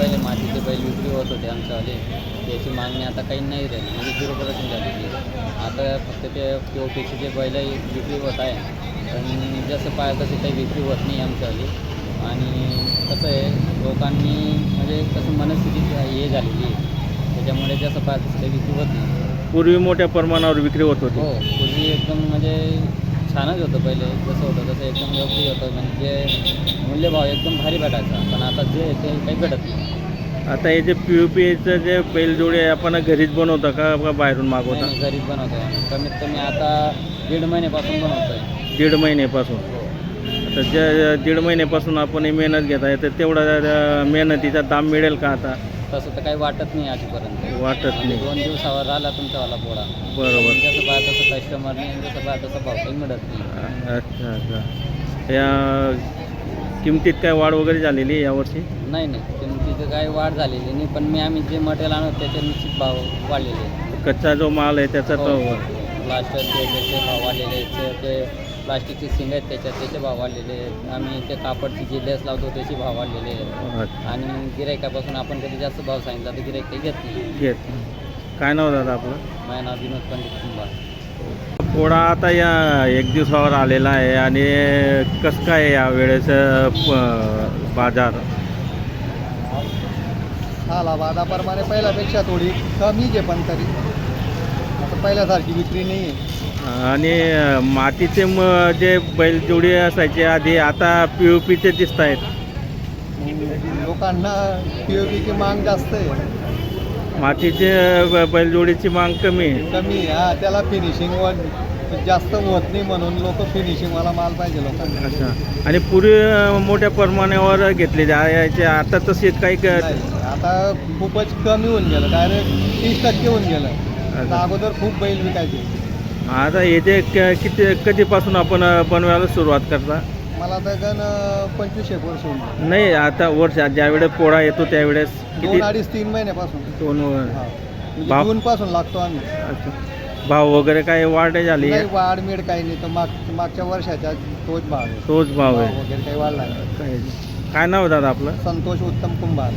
जे बैल विक्री होत होते आमच्यावाले. त्याची मागणी आता काही नाही राहिली. म्हणजे झिरो पर्सेंट झालेली आहे आता फक्त ते पी ओ पीचे बैल विक्री होत आहे. पण जसं पाय तशी काही विक्री होत नाही आमच्यावाली. आणि कसं आहे लोकांनी म्हणजे कसं मनस्थिती हे झालेली आहे. त्याच्यामुळे जसं पाय तसं काही विक्री होत नाही. पूर्वी मोठ्या प्रमाणावर विक्री होत होती. हो पूर्वी एकदम म्हणजे छानच होतं पहिले. जसं होतं तसं एकदम योग्य होतं. म्हणजे मूल्यभाव एकदम भारी भेटायचा पण आता जे आहे ते काही भेटत नाही. आता हे जे पी यू पीचं जे बैलजोडी आहे आपण घरीच बनवता का का बाहेरून नाही, मागवता? नाही, घरीच बनवतो आम्ही. कमीत कमी आता दीड महिन्यापासून बनवतो आहे दीड महिन्यापासून? हो. आता जे दीड महिन्यापासून आपण ही मेहनत घेत आहे तर तेवढा अं, मेहनतीचा दाम मिळेल का आता? तसं तर काही वाटत नाही आजपर्यंत. वाटत नाही. दोन दिवसावर आला तुमच्यावाला पोळा बरोबर. जसं पाहा तसं कस्टमरने जसं पाहा तसं भाव काही मिळत नाही. अच्छा अच्छा. या किमतीत काय वाढ वगैरे झालेली आहे यावर्षी? नाही नाही. काही वाढ झालेली नाही पण मी आम्ही जे मटेरियल आणतो त्याचे निश्चित भाव वाढलेले आहेत. कच्चा जो माल आहे त्याचा हो, तो प्लास्टरचे त्याचे भाव वाढलेले आहेत ते- ते प्लास्टिकची सिंग आहेत त्याच्यात त्याचे भाव वाढलेले आहेत. आम्ही ते कापडची जी लेस लावतो त्याचे भाव वाढलेले आहेत. अच्छा, आणि गिरायकापासून आपण कधी जास्त भाव सांगितला तर गिरायक काही घेत नाही. घेत काय नाव दादा आपलं? माझं नाव विनोद पंडित कुंभार. पोळा आता या एक दिवसावर आलेला आहे आणि कसं काय या वेळेस प- बाजार? झाला वादाप्रमाणे पहिल्यापेक्षा थोडी कमीच आहे पण तरी. आता पहिल्यासारखी विक्री नाही आहे. आणि मातीचे म जे बैलजोडी असायचे आधी आता पी यू पीचे दिसत आहेत. मग लोकांना पी ओ पीची माग जास्त आहे. मातीचे ब- बैलजोडीची माग कमी आहे. कमी आहे. हा त्याला फिनिशिंग वर जास्त होत नाही म्हणून लोक फिनिशिंगवाला माल पाहिजे लोकांना. अच्छा. आणि पूर्वी अं, मोठ्या प्रमाणावर घेतले जायचे आता तसे काही क- नाही, आता खूपच कमी होऊन गेलं. डायरेक्ट तीस टक्के होऊन गेलं. आता. अगोदर खूप बैल विकायचे. आता जे क- किती कधीपासून आपण अं, बनवायला सुरुवात करता? मला तर गण पंचवीस एक वर्ष होऊन गेले. नाही आता वर्ष ज्यावेळेस पोळा येतो त्यावेळेस किती? दोन अडीच तीन महिन्यापासून. दोन हा. म्हणजे बाप. जून पासून लागतो आम्ही. अच्छा. भाव वगैरे काय वाढ झाली? वाढ मिळ काही नाही. तर माग मागच्या वर्षाच्या तोच भाव आहे. तोच भाव भाव आहे वगैरे काही वाढला नाही. काय काय नाव आहे दादा आपलं? संतोष उत्तम कुंभार.